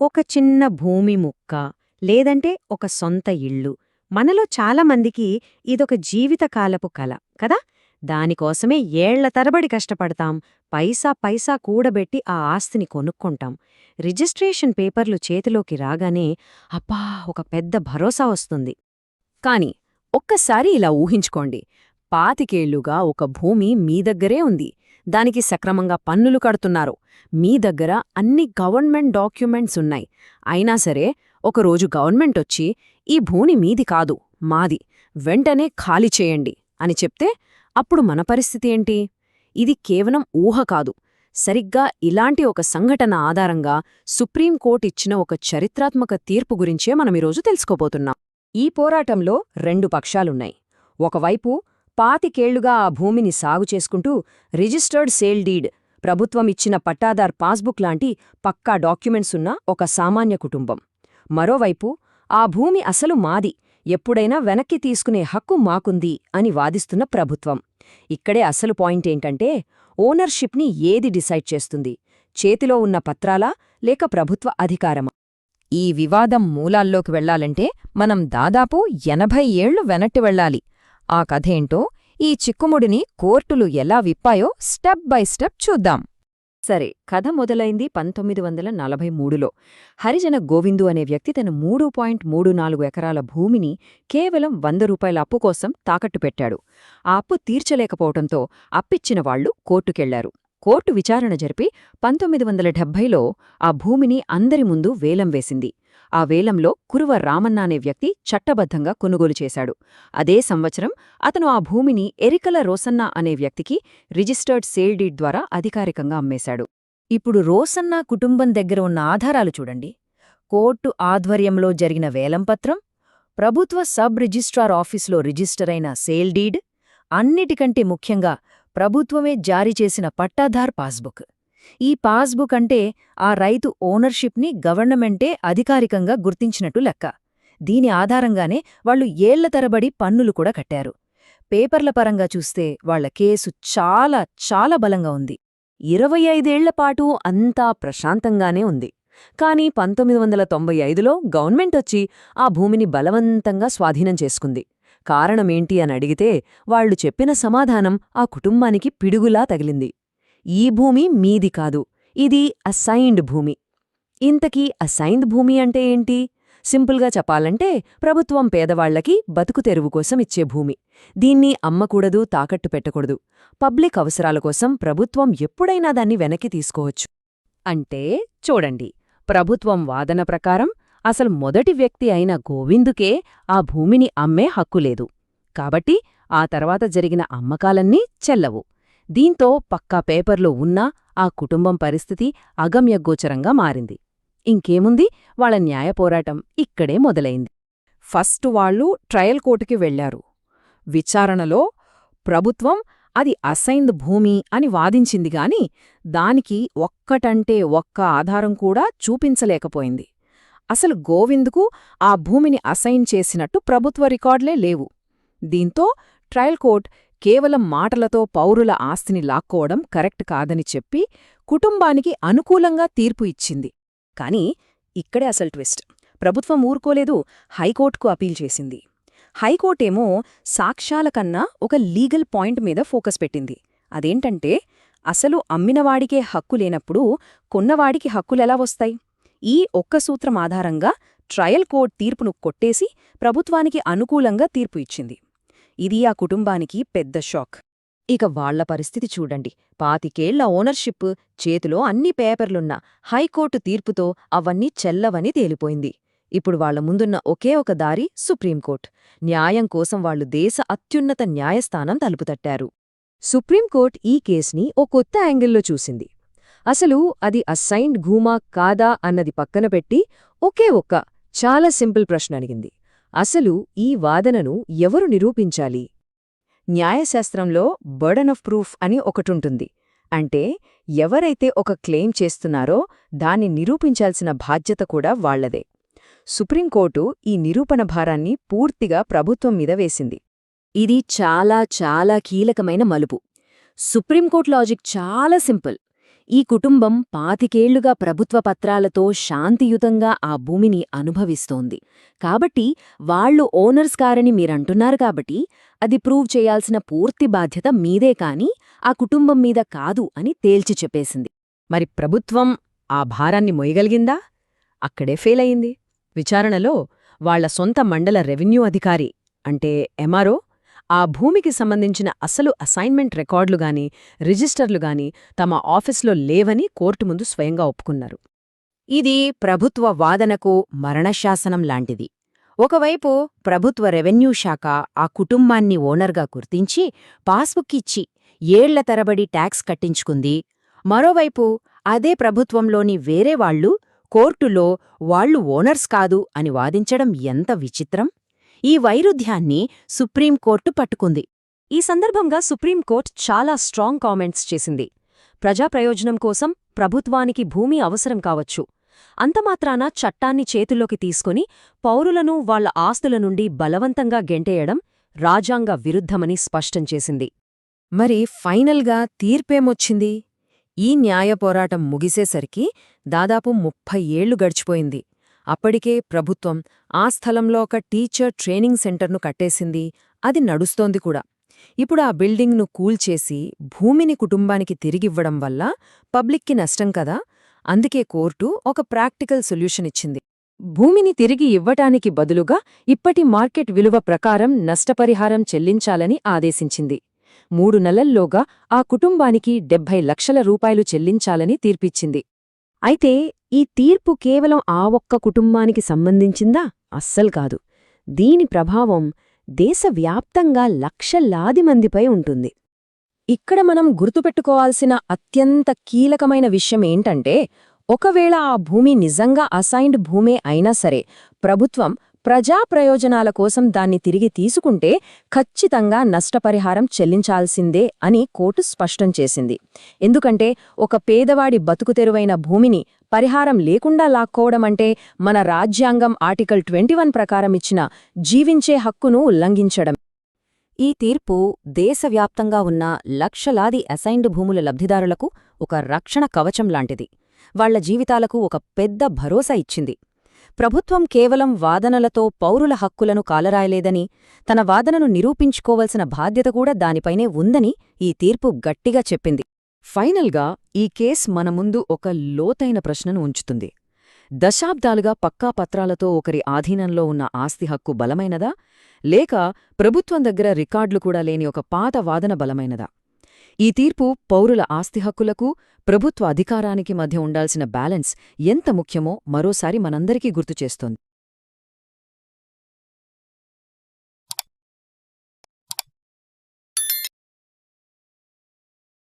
ఒక చిన్న భూమి ముక్క లేదంటే ఒక సొంత ఇళ్ళు మనలో చాలామందికి ఇదొక జీవితకాలపు కల కదా? దానికోసమే ఏళ్ళ తరబడి కష్టపడతాం పైసా పైసా కూడబెట్టి ఆ ఆస్తిని కొనుక్కుంటాం. రిజిస్ట్రేషన్ పేపర్లు చేతిలోకి రాగానే అబ్బా ఒక పెద్ద భరోసా వస్తుంది. కాని ఒక్కసారి ఇలా ఊహించుకోండి పాతికేళ్ళుగా ఒక భూమి మీ దగ్గరే ఉంది. దానికి సక్రమంగా పన్నులు కడుతున్నారు. మీ దగ్గర అన్ని గవర్నమెంట్ డాక్యుమెంట్స్ ఉన్నాయి. అయినా సరే ఒకరోజు గవర్నమెంట్ వచ్చి ఈ భూమి మీది కాదు మాది. వెంటనే ఖాళీ చేయండి అని చెప్తే అప్పుడు మన పరిస్థితి ఏంటి? ఇది కేవలం ఊహ కాదు. సరిగ్గా ఇలాంటి ఒక సంఘటన ఆధారంగా సుప్రీంకోర్టు ఇచ్చిన ఒక చరిత్రాత్మక తీర్పు గురించే మనమిరోజు తెలుసుకోబోతున్నాం. ఈ పోరాటంలో రెండు పక్షాలున్నాయి. ఒకవైపు పాతికేళ్ళుగా ఆ భూమిని సాగు చేసుకుంటూ రిజిస్టర్డ్ సేల్ డీడ్ ప్రభుత్వం ఇచ్చిన పట్టాదార్ పాస్బుక్ లాంటి పక్కా డాక్యుమెంట్స్ ఉన్న ఒక సామాన్య కుటుంబం. మరోవైపు ఆ భూమి అసలు మాది ఎప్పుడైనా వెనక్కి తీసుకునే హక్కు మాకుంది అని వాదిస్తున్న ప్రభుత్వం. ఇక్కడే అసలు పాయింట్ ఏంటంటే ఓనర్షిప్ని ఏది డిసైడ్ చేస్తుంది? చేతిలో ఉన్న పత్రాలా లేక ప్రభుత్వ అధికారమా? ఈ వివాదం మూలాల్లోకి వెళ్ళాలంటే మనం దాదాపు ఎనభై ఏళ్ళు వెనట్టి వెళ్ళాలి. ఆ కథేంటో? ఈ చిక్కుముడిని కోర్టులు ఎలా విప్పాయో స్టెప్ బై స్టెప్ చూద్దాం. సరే కథ మొదలైంది పంతొమ్మిది వందల నలభై మూడులో. హరిజన గోవిందు అనే వ్యక్తి తన మూడు పాయింట్ మూడు నాలుగు ఎకరాల భూమిని కేవలం వంద రూపాయల అప్పు కోసం తాకట్టు పెట్టాడు. ఆ అప్పు తీర్చలేకపోవటంతో అప్పిచ్చిన వాళ్ళు కోర్టుకెళ్ళారు. కోర్టు విచారణ జరిపి పంతొమ్మిది వందల డెబ్భైలో ఆ భూమిని అందరి ముందు వేలం వేసింది. ఆ వేలంలో కురువ రామన్న అనే వ్యక్తి చట్టబద్ధంగా కొనుగోలు చేశాడు. అదే సంవత్సరం అతను ఆ భూమిని ఎరికల రోసన్న అనే వ్యక్తికి రిజిస్టర్డ్ సేల్ డీడ్ ద్వారా అధికారికంగా అమ్మేశాడు. ఇప్పుడు రోసన్న కుటుంబం దగ్గర ఉన్న ఆధారాలు చూడండి. కోర్టు ఆధ్వర్యంలో జరిగిన వేలంపత్రం ప్రభుత్వ సబ్ రిజిస్ట్రార్ ఆఫీసులో రిజిస్టర్ అయిన సేల్ డీడ్ అన్నిటికంటే ముఖ్యంగా ప్రభుత్వమే జారీ చేసిన పట్టాధార్ పాస్బుక్. ఈ పాస్బుక్ అంటే ఆ రైతు ఓనర్షిప్ని గవర్నమెంటే అధికారికంగా గుర్తించినట్టు లెక్క. దీని ఆధారంగానే వాళ్ళు ఏళ్ళ తరబడి పన్నులు కూడా కట్టారు. పేపర్ల పరంగా చూస్తే వాళ్ళ కేసు చాలా చాలా బలంగా ఉంది. ఇరవై ఐదేళ్ళపాటు అంతా ప్రశాంతంగానే ఉంది. కాని పంతొమ్మిది వందల తొంభై ఐదులో గవర్నమెంట్ వచ్చి ఆ భూమిని బలవంతంగా స్వాధీనం చేసుకుంది. కారణమేంటి అని అడిగితే వాళ్ళు చెప్పిన సమాధానం ఆ కుటుంబానికి పిడుగులా తగిలింది. ఈ భూమి మీది కాదు ఇది అసైన్డ్ భూమి. ఇంతకీ అసైన్డ్ భూమి అంటే ఏంటి? సింపుల్గా చెప్పాలంటే ప్రభుత్వం పేదవాళ్ళకి బతుకు తెరువు కోసం ఇచ్చే భూమి. దీన్ని అమ్మకూడదు తాకట్టు పెట్టకూడదు. పబ్లిక్ అవసరాల కోసం ప్రభుత్వం ఎప్పుడైనా దాన్ని వెనక్కి తీసుకోవచ్చు. అంటే చూడండి ప్రభుత్వం వాదన ప్రకారం అసలు మొదటి వ్యక్తి అయిన గోవిందుకే ఆ భూమిని అమ్మే హక్కులేదు కాబట్టి ఆ తర్వాత జరిగిన అమ్మకాలన్నీ చెల్లవు. దీంతో పక్కా పేపర్లో ఉన్నా ఆ కుటుంబం పరిస్థితి అగమ్యగోచరంగా మారింది. ఇంకేముంది? వాళ్ళ న్యాయ పోరాటం ఇక్కడే మొదలైంది. ఫస్ట్ వాళ్ళు ట్రయల్ కోర్టుకి వెళ్ళారు విచారణలో ప్రభుత్వం అది అసైన్ద్ భూమి అని వాదించింది గాని దానికి ఒక్కటంటే ఒక్క ఆధారం కూడా చూపించలేకపోయింది. అసలు గోవింద్కు ఆ భూమిని అసైన్ చేసినట్టు ప్రభుత్వ రికార్డులే లేవు. దీంతో ట్రయల్ కోర్ట్ కేవలం మాటలతో పౌరుల ఆస్తిని లాక్కోవడం కరెక్ట్ కాదని చెప్పి కుటుంబానికి అనుకూలంగా తీర్పు ఇచ్చింది. కాని ఇక్కడే అసలు ట్విస్ట్. ప్రభుత్వం ఊరుకోలేదు హైకోర్టుకు అపీల్ చేసింది. హైకోర్టేమో సాక్ష్యాల కన్నా ఒక లీగల్ పాయింట్ మీద ఫోకస్ పెట్టింది. అదేంటంటే అసలు అమ్మినవాడికే హక్కు లేనప్పుడు కొన్నవాడికి హక్కులెలా వస్తాయి? ఈ ఒక్క సూత్రం ఆధారంగా ట్రయల్ కోర్ట్ తీర్పును కొట్టేసి ప్రభుత్వానికి అనుకూలంగా తీర్పు ఇచ్చింది. ఇది ఆ కుటుంబానికి పెద్ద షాక్. ఇక వాళ్ళ పరిస్థితి చూడండి. పాతికేళ్ళ ఓనర్షిప్ చేతిలో అన్ని పేపర్లున్న హైకోర్టు తీర్పుతో అవన్నీ చెల్లవని తేలిపోయింది. ఇప్పుడు వాళ్ళ ముందున్న ఒకే ఒక దారి సుప్రీంకోర్టు. న్యాయం కోసం వాళ్ళు దేశ అత్యున్నత న్యాయస్థానం తలుపుతట్టారు. సుప్రీంకోర్టు ఈ కేసుని ఓ కొత్త యాంగిల్లో చూసింది. అసలు అది అసైన్డ్ ఘూమా కాదా అన్నది పక్కన పెట్టి ఒకే ఒక్క చాలా సింపుల్ ప్రశ్న అడిగింది. అసలు ఈ వాదనను ఎవరు నిరూపించాలి? న్యాయశాస్త్రంలో బర్డన్ ఆఫ్ ప్రూఫ్ అని ఒకటుంటుంది. అంటే ఎవరైతే ఒక క్లెయిమ్ చేస్తున్నారో దాన్ని నిరూపించాల్సిన బాధ్యత కూడా వాళ్ళదే. సుప్రీంకోర్టు ఈ నిరూపణ భారాన్ని పూర్తిగా ప్రభుత్వం మీద వేసింది. ఇది చాలా చాలా కీలకమైన మలుపు. సుప్రీంకోర్టు లాజిక్ చాలా సింపుల్. ఈ కుటుంబం పాతికేళ్ళుగా ప్రభుత్వ పత్రాలతో శాంతియుతంగా ఆ భూమిని అనుభవిస్తోంది. కాబట్టి వాళ్ళు ఓనర్స్ కారని మీరంటున్నారు కాబట్టి అది ప్రూవ్ చేయాల్సిన పూర్తి బాధ్యత మీదే కాని ఆ కుటుంబం మీద కాదు అని తేల్చి చెప్పేసింది. మరి ప్రభుత్వం ఆ భారాన్ని మొయ్యగలిగిందా? అక్కడే ఫెయిల్ అయింది విచారణలో వాళ్ళ సొంత మండల రెవెన్యూ అధికారి అంటే ఎమారో ఆ భూమికి సంబంధించిన అసలు అసైన్మెంట్ రికార్డులుగాని రిజిస్టర్లుగాని తమ ఆఫీస్లో లేవని కోర్టు ముందు స్వయంగా ఒప్పుకున్నారు. ఇది ప్రభుత్వ వాదనకు మరణశాసనం లాంటిది. ఒకవైపు ప్రభుత్వ రెవెన్యూ శాఖ ఆ కుటుంబాన్ని ఓనర్గా గుర్తించి పాస్బుక్ ఇచ్చి ఏళ్ళ తరబడి ట్యాక్స్ కట్టించుకుంది. మరోవైపు అదే ప్రభుత్వంలోని వేరేవాళ్ళు కోర్టులో వాళ్ళు ఓనర్స్ కాదు అని వాదించడం ఎంత విచిత్రం? ఈ వైరుధ్యాన్ని సుప్రీంకోర్టు పట్టుకుంది. ఈ సందర్భంగా సుప్రీంకోర్టు చాలా స్ట్రాంగ్ కామెంట్స్ చేసింది. ప్రజాప్రయోజనం కోసం ప్రభుత్వానికి భూమి అవసరం కావచ్చు. అంతమాత్రాన చట్టాన్ని చేతుల్లోకి తీసుకుని పౌరులను వాళ్ళ ఆస్తుల నుండి బలవంతంగా గెంటేయడం రాజ్యాంగ విరుద్ధమని స్పష్టం చేసింది. మరి ఫైనల్గా తీర్పేమొచ్చింది? ఈ న్యాయ పోరాటం ముగిసేసరికి దాదాపు ముప్పై ఏళ్ళు గడిచిపోయింది. అప్పటికే ప్రభుత్వం ఆ స్థలంలో ఒక టీచర్ ట్రైనింగ్ సెంటర్ను కట్టేసింది అది నడుస్తోంది కూడా. ఇప్పుడు ఆ బిల్డింగ్ను కూల్చేసి భూమిని కుటుంబానికి తిరిగివ్వడం వల్ల పబ్లిక్కి నష్టం కదా? అందుకే కోర్టు ఒక ప్రాక్టికల్ సొల్యూషన్ ఇచ్చింది. భూమిని తిరిగి ఇవ్వటానికి బదులుగా ఇప్పటి మార్కెట్ విలువ ప్రకారం నష్టపరిహారం చెల్లించాలని ఆదేశించింది. మూడు నెలల్లోగా ఆ కుటుంబానికి డెబ్భై లక్షల రూపాయలు చెల్లించాలని తీర్పిచ్చింది. అయితే ఈ తీర్పు కేవలం ఆ ఒక్క కుటుంబానికి సంబంధించిందా? అస్సలు కాదు. దీని ప్రభావం దేశవ్యాప్తంగా లక్షలాది మందిపై ఉంటుంది. ఇక్కడ మనం గుర్తుపెట్టుకోవాల్సిన అత్యంత కీలకమైన విషయం ఏంటంటే ఒకవేళ ఆ భూమి నిజంగా అసైన్డ్ భూమే అయినా సరే ప్రభుత్వం ప్రజా ప్రయోజనాల కోసం దాన్ని తిరిగి తీసుకుంటే ఖచ్చితంగా నష్టపరిహారం చెల్లించాల్సిందే అని కోర్టు స్పష్టం చేసింది. ఎందుకంటే ఒక పేదవాడి బతుకుతెరువైన భూమిని పరిహారం లేకుండా లాక్కోవడమంటే మన రాజ్యాంగం ఆర్టికల్ ట్వంటీవన్ ప్రకారం ఇచ్చిన జీవించే హక్కును ఉల్లంఘించడం. ఈ తీర్పు దేశవ్యాప్తంగా ఉన్న లక్షలాది అసైన్డ్ భూముల లబ్ధిదారులకు ఒక రక్షణ కవచం లాంటిది. వాళ్ళ జీవితాలకు ఒక పెద్ద భరోసా ఇచ్చింది. ప్రభుత్వం కేవలం వాదనలతో పౌరుల హక్కులను కాలరాయలేదని తన వాదనను నిరూపించుకోవలసిన బాధ్యత కూడా దానిపైనే ఉందని ఈ తీర్పు గట్టిగా చెప్పింది. ఫైనల్గా ఈ కేస్ మన ముందు ఒక లోతైన ప్రశ్నను ఉంచుతుంది. దశాబ్దాలుగా పక్కా పత్రాలతో ఒకరి ఆధీనంలో ఉన్న ఆస్తి హక్కు బలమైనదా లేక ప్రభుత్వం దగ్గర రికార్డులు కూడా లేని ఒక పాత వాదన బలమైనదా? ఈ తీర్పు పౌరుల ఆస్తి హక్కులకు ప్రభుత్వ అధికారానికి మధ్య ఉండాల్సిన బ్యాలెన్స్ ఎంత ముఖ్యమో మరోసారి మనందరికీ గుర్తుచేస్తోంది